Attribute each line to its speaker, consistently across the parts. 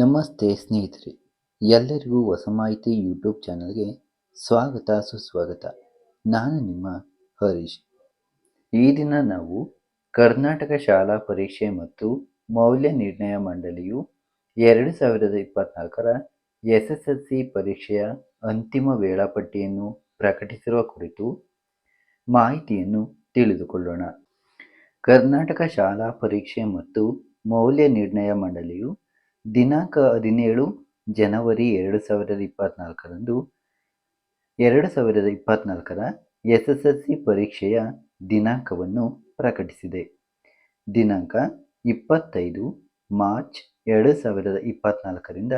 Speaker 1: ನಮಸ್ತೆ ಸ್ನೇಹಿತರೆ, ಎಲ್ಲರಿಗೂ ಹೊಸ ಮಾಹಿತಿ ಯೂಟ್ಯೂಬ್ ಚಾನಲ್ಗೆ ಸ್ವಾಗತ, ಸುಸ್ವಾಗತ. ನಾನು ನಿಮ್ಮ ಹರೀಶ್. ಈ ದಿನ ನಾವು ಕರ್ನಾಟಕ ಶಾಲಾ ಪರೀಕ್ಷೆ ಮತ್ತು ಮೌಲ್ಯ ನಿರ್ಣಯ ಮಂಡಳಿಯು ಎರಡು ಸಾವಿರದ ಇಪ್ಪತ್ನಾಲ್ಕರ ಎಸ್ ಎಸ್ ಎಲ್ ಸಿ ಪರೀಕ್ಷೆಯ ಅಂತಿಮ ವೇಳಾಪಟ್ಟಿಯನ್ನು ಪ್ರಕಟಿಸಿರುವ ಕುರಿತು ಮಾಹಿತಿಯನ್ನು ತಿಳಿದುಕೊಳ್ಳೋಣ. ಕರ್ನಾಟಕ ಶಾಲಾ ಪರೀಕ್ಷೆ ಮತ್ತು ಮೌಲ್ಯ ನಿರ್ಣಯ ಮಂಡಳಿಯು ದಿನಾಂಕ ಹದಿನೇಳು ಜನವರಿ ಎರಡು ಸಾವಿರದ ಇಪ್ಪತ್ನಾಲ್ಕರಂದು, ಎರಡು ಸಾವಿರದ ಇಪ್ಪತ್ನಾಲ್ಕರ ಎಸ್ ಎಸ್ ಎಲ್ ಸಿ ಪರೀಕ್ಷೆಯ ದಿನಾಂಕವನ್ನು ಪ್ರಕಟಿಸಿದೆ. ದಿನಾಂಕ ಇಪ್ಪತ್ತೈದು ಮಾರ್ಚ್ ಎರಡು ಸಾವಿರದ ಇಪ್ಪತ್ನಾಲ್ಕರಿಂದ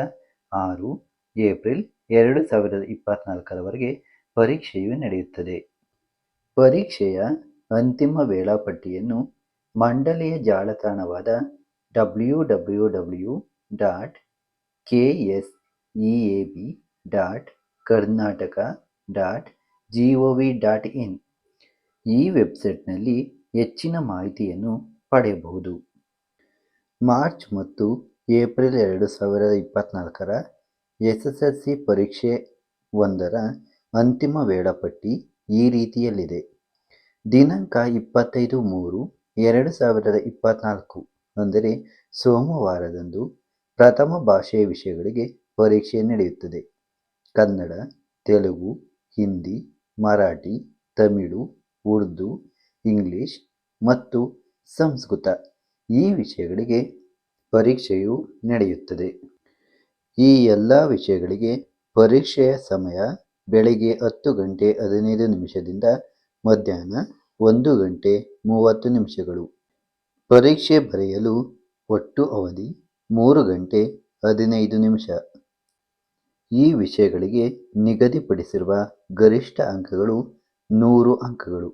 Speaker 1: ಆರು ಏಪ್ರಿಲ್ ಎರಡು ಸಾವಿರದ ಇಪ್ಪತ್ನಾಲ್ಕರವರೆಗೆ ಪರೀಕ್ಷೆಯು ನಡೆಯುತ್ತದೆ. ಪರೀಕ್ಷೆಯ ಅಂತಿಮ ವೇಳಾಪಟ್ಟಿಯನ್ನು ಮಂಡಳಿಯ ಜಾಲತಾಣವಾದ W W W dot K S E A B dot Karnataka dot G O V dot in. ಈ ವೆಬ್ಸೈಟ್ನಲ್ಲಿ ಹೆಚ್ಚಿನ ಮಾಹಿತಿಯನ್ನು ಪಡೆಯಬಹುದು. ಮಾರ್ಚ್ ಮತ್ತು ಏಪ್ರಿಲ್ ಎರಡು ಸಾವಿರದ ಇಪ್ಪತ್ತ್ನಾಲ್ಕರ ಎಸ್ ಎಸ್ ಎಲ್ ಸಿ ಪರೀಕ್ಷೆ ಒಂದರ ಅಂತಿಮ ವೇಳಾಪಟ್ಟಿ ಈ ರೀತಿಯಲ್ಲಿದೆ. ದಿನಾಂಕ ಇಪ್ಪತ್ತೈದು ಮೂರು ಎರಡು ಸಾವಿರದ ಇಪ್ಪತ್ನಾಲ್ಕು ಅಂದರೆ ಸೋಮವಾರದಂದು ಪ್ರಥಮ ಭಾಷೆಯ ವಿಷಯಗಳಿಗೆ ಪರೀಕ್ಷೆ ನಡೆಯುತ್ತದೆ. ಕನ್ನಡ, ತೆಲುಗು, ಹಿಂದಿ, ಮರಾಠಿ, ತಮಿಳು, ಉರ್ದು, ಇಂಗ್ಲಿಷ್ ಮತ್ತು ಸಂಸ್ಕೃತ ಈ ವಿಷಯಗಳಿಗೆ ಪರೀಕ್ಷೆಯು ನಡೆಯುತ್ತದೆ. ಈ ಎಲ್ಲ ವಿಷಯಗಳಿಗೆ ಪರೀಕ್ಷೆಯ ಸಮಯ ಬೆಳಗ್ಗೆ ಹತ್ತು ಗಂಟೆ ಹದಿನೈದು ನಿಮಿಷದಿಂದ ಮಧ್ಯಾಹ್ನ ಒಂದು ಗಂಟೆ ಮೂವತ್ತು ನಿಮಿಷಗಳು. ಪರೀಕ್ಷೆ ಬರೆಯಲು ಒಟ್ಟು ಅವಧಿ ಮೂರು ಗಂಟೆ ಹದಿನೈದು ನಿಮಿಷ. ಈ ವಿಷಯಗಳಿಗೆ ನಿಗದಿಪಡಿಸಿರುವ ಗರಿಷ್ಠ ಅಂಕಗಳು ನೂರು ಅಂಕಗಳು.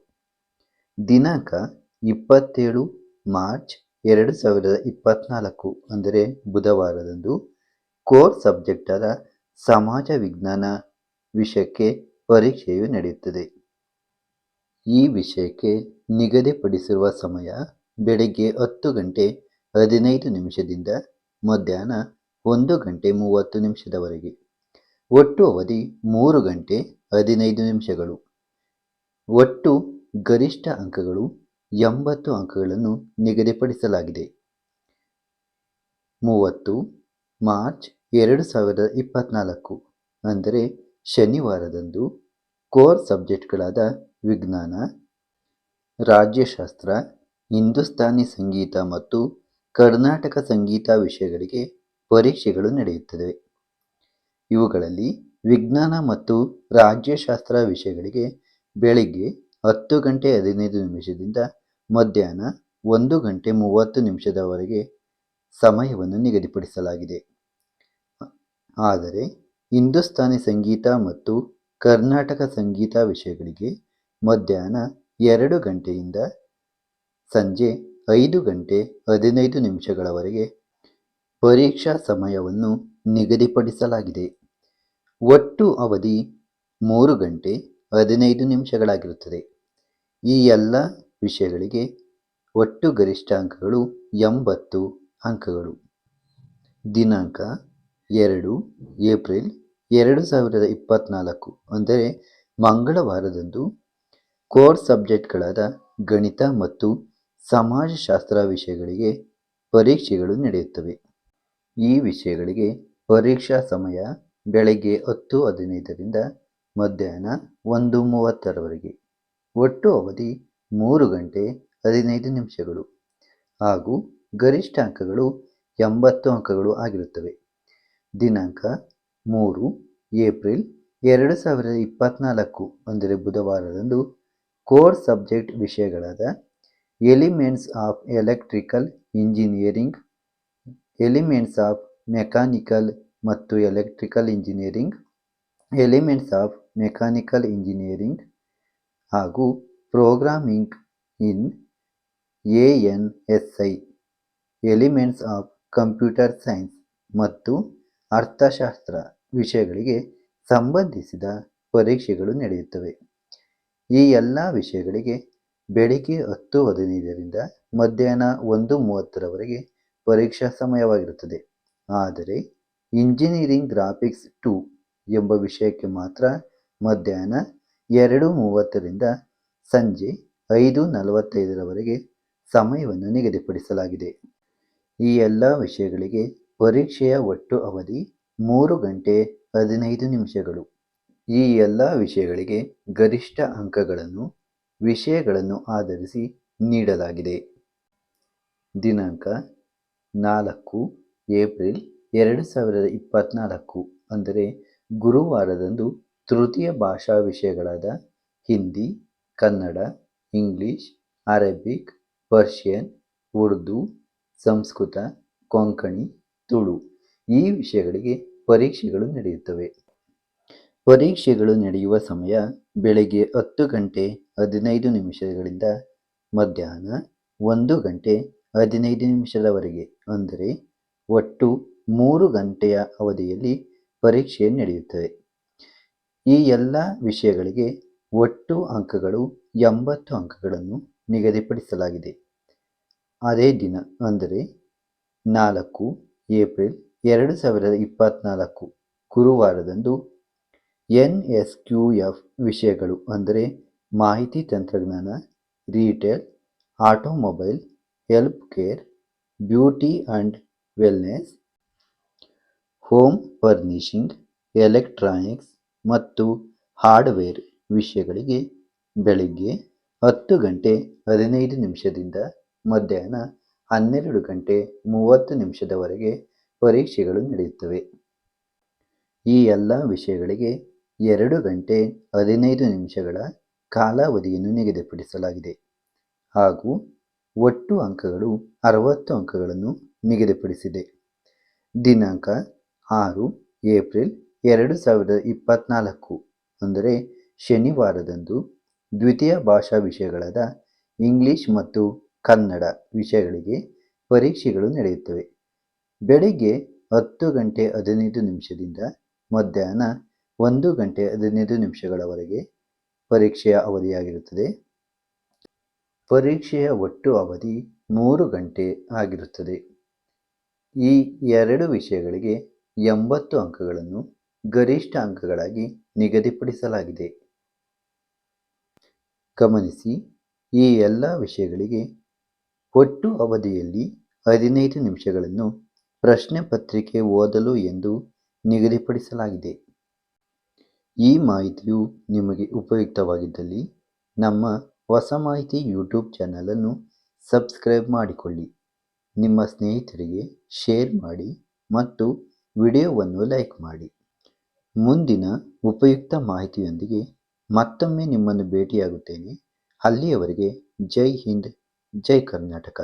Speaker 1: ದಿನಾಂಕ ಇಪ್ಪತ್ತೇಳು ಮಾರ್ಚ್ ಎರಡು ಸಾವಿರದ ಇಪ್ಪತ್ನಾಲ್ಕು ಅಂದರೆ ಬುಧವಾರದಂದು ಕೋರ್ ಸಬ್ಜೆಕ್ಟಾದ ಸಮಾಜ ವಿಜ್ಞಾನ ವಿಷಯಕ್ಕೆ ಪರೀಕ್ಷೆಯು ನಡೆಯುತ್ತದೆ. ಈ ವಿಷಯಕ್ಕೆ ನಿಗದಿಪಡಿಸಿರುವ ಸಮಯ ಬೆಳಿಗ್ಗೆ ಹತ್ತು ಗಂಟೆ ಹದಿನೈದು ನಿಮಿಷದಿಂದ ಮಧ್ಯಾಹ್ನ ಒಂದು ಗಂಟೆ ಮೂವತ್ತು ನಿಮಿಷದವರೆಗೆ. ಒಟ್ಟು ಅವಧಿ ಮೂರು ಗಂಟೆ ಹದಿನೈದು ನಿಮಿಷಗಳು. ಒಟ್ಟು ಗರಿಷ್ಠ ಅಂಕಗಳು ಎಂಬತ್ತು ಅಂಕಗಳನ್ನು ನಿಗದಿಪಡಿಸಲಾಗಿದೆ. ಮೂವತ್ತು ಮಾರ್ಚ್ ಎರಡು ಸಾವಿರದ ಇಪ್ಪತ್ನಾಲ್ಕು, ಅಂದರೆ ಶನಿವಾರದಂದು ಕೋರ್ ಸಬ್ಜೆಕ್ಟ್ಗಳಾದ ವಿಜ್ಞಾನ, ರಾಜ್ಯಶಾಸ್ತ್ರ, ಹಿಂದೂಸ್ತಾನಿ ಸಂಗೀತ ಮತ್ತು ಕರ್ನಾಟಕ ಸಂಗೀತ ವಿಷಯಗಳಿಗೆ ಪರೀಕ್ಷೆಗಳು ನಡೆಯುತ್ತವೆ. ಇವುಗಳಲ್ಲಿ ವಿಜ್ಞಾನ ಮತ್ತು ರಾಜ್ಯಶಾಸ್ತ್ರ ವಿಷಯಗಳಿಗೆ ಬೆಳಿಗ್ಗೆ ಹತ್ತು ಗಂಟೆ ಹದಿನೈದು ನಿಮಿಷದಿಂದ ಮಧ್ಯಾಹ್ನ ಒಂದು ಗಂಟೆ ಮೂವತ್ತು ನಿಮಿಷದವರೆಗೆ ಸಮಯವನ್ನು ನಿಗದಿಪಡಿಸಲಾಗಿದೆ. ಆದರೆ ಹಿಂದೂಸ್ತಾನಿ ಸಂಗೀತ ಮತ್ತು ಕರ್ನಾಟಕ ಸಂಗೀತ ವಿಷಯಗಳಿಗೆ ಮಧ್ಯಾಹ್ನ ಎರಡು ಗಂಟೆಯಿಂದ ಸಂಜೆ ಐದು ಗಂಟೆ ಹದಿನೈದು ನಿಮಿಷಗಳವರೆಗೆ ಪರೀಕ್ಷಾ ಸಮಯವನ್ನು ನಿಗದಿಪಡಿಸಲಾಗಿದೆ. ಒಟ್ಟು ಅವಧಿ ಮೂರು ಗಂಟೆ ಹದಿನೈದು ನಿಮಿಷಗಳಾಗಿರುತ್ತದೆ. ಈ ಎಲ್ಲ ವಿಷಯಗಳಿಗೆ ಒಟ್ಟು ಗರಿಷ್ಠ ಅಂಕಗಳು ಎಂಬತ್ತು ಅಂಕಗಳು. ದಿನಾಂಕ ಎರಡು ಏಪ್ರಿಲ್ ಎರಡು ಸಾವಿರದ ಇಪ್ಪತ್ನಾಲ್ಕು, ಅಂದರೆ ಮಂಗಳವಾರದಂದು ಕೋರ್ ಸಬ್ಜೆಕ್ಟ್ಗಳಾದ ಗಣಿತ ಮತ್ತು ಸಮಾಜಶಾಸ್ತ್ರ ವಿಷಯಗಳಿಗೆ ಪರೀಕ್ಷೆಗಳು ನಡೆಯುತ್ತವೆ. ಈ ವಿಷಯಗಳಿಗೆ ಪರೀಕ್ಷಾ ಸಮಯ ಬೆಳಗ್ಗೆ ಹತ್ತು ಹದಿನೈದರಿಂದ ಮಧ್ಯಾಹ್ನ ಒಂದು ಮೂವತ್ತರವರೆಗೆ. ಒಟ್ಟು ಅವಧಿ ಮೂರು ಗಂಟೆ ಹದಿನೈದು ನಿಮಿಷಗಳು. ಹಾಗೂ ಗರಿಷ್ಠ ಅಂಕಗಳು ಎಂಬತ್ತು ಅಂಕಗಳು ಆಗಿರುತ್ತವೆ. ದಿನಾಂಕ ಮೂರು ಏಪ್ರಿಲ್ ಎರಡು ಸಾವಿರದ ಇಪ್ಪತ್ತ್ನಾಲ್ಕು ಅಂದರೆ ಬುಧವಾರದಂದು core subject ವಿಷಯಗಳಾದ elements of electrical engineering elements of mechanical ಮತ್ತು electrical engineering elements of mechanical engineering ಹಾಗೂ programming in A N S I elements of computer science ಮತ್ತು ಅರ್ಥಶಾಸ್ತ್ರ ವಿಷಯಗಳಿಗೆ ಸಂಬಂಧಿಸಿದ ಪರೀಕ್ಷೆಗಳು ನಡೆಯುತ್ತವೆ. ಈ ಎಲ್ಲ ವಿಷಯಗಳಿಗೆ ಬೆಳಿಗ್ಗೆ ಹತ್ತು ಹದಿನೈದರಿಂದ ಮಧ್ಯಾಹ್ನ ಒಂದು ಮೂವತ್ತರವರೆಗೆ ಪರೀಕ್ಷಾ ಸಮಯವಾಗಿರುತ್ತದೆ. ಆದರೆ ಇಂಜಿನಿಯರಿಂಗ್ ಗ್ರಾಫಿಕ್ಸ್ ಟು ಎಂಬ ವಿಷಯಕ್ಕೆ ಮಾತ್ರ ಮಧ್ಯಾಹ್ನ ಎರಡು ಮೂವತ್ತರಿಂದ ಸಂಜೆ ಐದು ನಲವತ್ತೈದರವರೆಗೆ ಸಮಯವನ್ನು ನಿಗದಿಪಡಿಸಲಾಗಿದೆ. ಈ ಎಲ್ಲ ವಿಷಯಗಳಿಗೆ ಪರೀಕ್ಷೆಯ ಒಟ್ಟು ಅವಧಿ ಮೂರು ಗಂಟೆ ಹದಿನೈದು ನಿಮಿಷಗಳು. ಈ ಎಲ್ಲ ವಿಷಯಗಳಿಗೆ ಗರಿಷ್ಠ ಅಂಕಗಳನ್ನು ವಿಷಯಗಳನ್ನು ಆಧರಿಸಿ ನೀಡಲಾಗಿದೆ. ದಿನಾಂಕ ನಾಲ್ಕು ಏಪ್ರಿಲ್ ಎರಡು ಸಾವಿರದ ಇಪ್ಪತ್ತ್ನಾಲ್ಕು ಅಂದರೆ ಗುರುವಾರದಂದು ತೃತೀಯ ಭಾಷಾ ವಿಷಯಗಳಾದ Hindi, Kannada, English, Arabic, Persian, Urdu, Sanskrit, Konkani, Tulu ಈ ವಿಷಯಗಳಿಗೆ ಪರೀಕ್ಷೆಗಳು ನಡೆಯುತ್ತವೆ. ಪರೀಕ್ಷೆಗಳು ನಡೆಯುವ ಸಮಯ ಬೆಳಗ್ಗೆ ಹತ್ತು ಗಂಟೆ ಹದಿನೈದು ನಿಮಿಷಗಳಿಂದ ಮಧ್ಯಾಹ್ನ ಒಂದು ಗಂಟೆ ಹದಿನೈದು ನಿಮಿಷದವರೆಗೆ, ಅಂದರೆ ಒಟ್ಟು ಮೂರು ಗಂಟೆಯ ಅವಧಿಯಲ್ಲಿ ಪರೀಕ್ಷೆ ನಡೆಯುತ್ತದೆ. ಈ ಎಲ್ಲ ವಿಷಯಗಳಿಗೆ ಒಟ್ಟು ಅಂಕಗಳು ಎಂಬತ್ತು ಅಂಕಗಳನ್ನು ನಿಗದಿಪಡಿಸಲಾಗಿದೆ. ಅದೇ ದಿನ, ಅಂದರೆ ನಾಲ್ಕು ಏಪ್ರಿಲ್ ಎರಡು ಸಾವಿರದ ಇಪ್ಪತ್ತ್ನಾಲ್ಕು ಗುರುವಾರದಂದು ಎನ್ ಎಸ್ ಕ್ಯೂ ಎಫ್ ವಿಷಯಗಳು, ಅಂದರೆ ಮಾಹಿತಿ ತಂತ್ರಜ್ಞಾನ retail automobile help care beauty and wellness home furnishing electronics ಮತ್ತು ಹಾರ್ಡ್ವೇರ್ ವಿಷಯಗಳಿಗೆ ಬೆಳಿಗ್ಗೆ ಹತ್ತು ಗಂಟೆ ಹದಿನೈದು ನಿಮಿಷದಿಂದ ಮಧ್ಯಾಹ್ನ ಹನ್ನೆರಡು ಗಂಟೆ ಮೂವತ್ತು ನಿಮಿಷದವರೆಗೆ ಪರೀಕ್ಷೆಗಳು ನಡೆಯುತ್ತವೆ. ಈ ಎಲ್ಲ ವಿಷಯಗಳಿಗೆ ಎರಡು ಗಂಟೆ ಹದಿನೈದು ನಿಮಿಷಗಳ ಕಾಲಾವಧಿಯನ್ನು ನಿಗದಿಪಡಿಸಲಾಗಿದೆ. ಹಾಗೂ ಒಟ್ಟು ಅಂಕಗಳು ಅರವತ್ತು ಅಂಕಗಳನ್ನು ನಿಗದಿಪಡಿಸಿದೆ. ದಿನಾಂಕ ಆರು ಏಪ್ರಿಲ್ ಎರಡು ಸಾವಿರದ ಇಪ್ಪತ್ತ್ನಾಲ್ಕು ಅಂದರೆ ಶನಿವಾರದಂದು ದ್ವಿತೀಯ ಭಾಷಾ ವಿಷಯಗಳಾದ ಇಂಗ್ಲಿಷ್ ಮತ್ತು ಕನ್ನಡ ವಿಷಯಗಳಿಗೆ ಪರೀಕ್ಷೆಗಳು ನಡೆಯುತ್ತವೆ. ಬೆಳಿಗ್ಗೆ ಹತ್ತು ಗಂಟೆ ಹದಿನೈದು ನಿಮಿಷದಿಂದ ಮಧ್ಯಾಹ್ನ ಒಂದು ಗಂಟೆ ಹದಿನೈದು ನಿಮಿಷಗಳವರೆಗೆ ಪರೀಕ್ಷೆಯ ಅವಧಿಯಾಗಿರುತ್ತದೆ. ಪರೀಕ್ಷೆಯ ಒಟ್ಟು ಅವಧಿ ಮೂರು ಗಂಟೆ ಆಗಿರುತ್ತದೆ. ಈ ಎರಡು ವಿಷಯಗಳಿಗೆ ಎಂಬತ್ತು ಅಂಕಗಳನ್ನು ಗರಿಷ್ಠ ಅಂಕಗಳಾಗಿ ನಿಗದಿಪಡಿಸಲಾಗಿದೆ. ಗಮನಿಸಿ, ಈ ಎಲ್ಲ ವಿಷಯಗಳಿಗೆ ಒಟ್ಟು ಅವಧಿಯಲ್ಲಿ ಹದಿನೈದು ನಿಮಿಷಗಳನ್ನು ಪ್ರಶ್ನೆ ಪತ್ರಿಕೆ ಓದಲು ಎಂದು ನಿಗದಿಪಡಿಸಲಾಗಿದೆ. ಈ ಮಾಹಿತಿಯು ನಿಮಗೆ ಉಪಯುಕ್ತವಾಗಿದ್ದಲ್ಲಿ ನಮ್ಮ ಹೊಸ ಮಾಹಿತಿ ಯೂಟ್ಯೂಬ್ ಚಾನಲನ್ನು ಸಬ್ಸ್ಕ್ರೈಬ್ ಮಾಡಿಕೊಳ್ಳಿ. ನಿಮ್ಮ ಸ್ನೇಹಿತರಿಗೆ ಶೇರ್ ಮಾಡಿ ಮತ್ತು ವಿಡಿಯೋವನ್ನು ಲೈಕ್ ಮಾಡಿ. ಮುಂದಿನ ಉಪಯುಕ್ತ ಮಾಹಿತಿಯೊಂದಿಗೆ ಮತ್ತೊಮ್ಮೆ ನಿಮ್ಮನ್ನು ಭೇಟಿಯಾಗುತ್ತೇನೆ. ಅಲ್ಲಿಯವರೆಗೆ ಜೈ ಹಿಂದ್, ಜೈ ಕರ್ನಾಟಕ.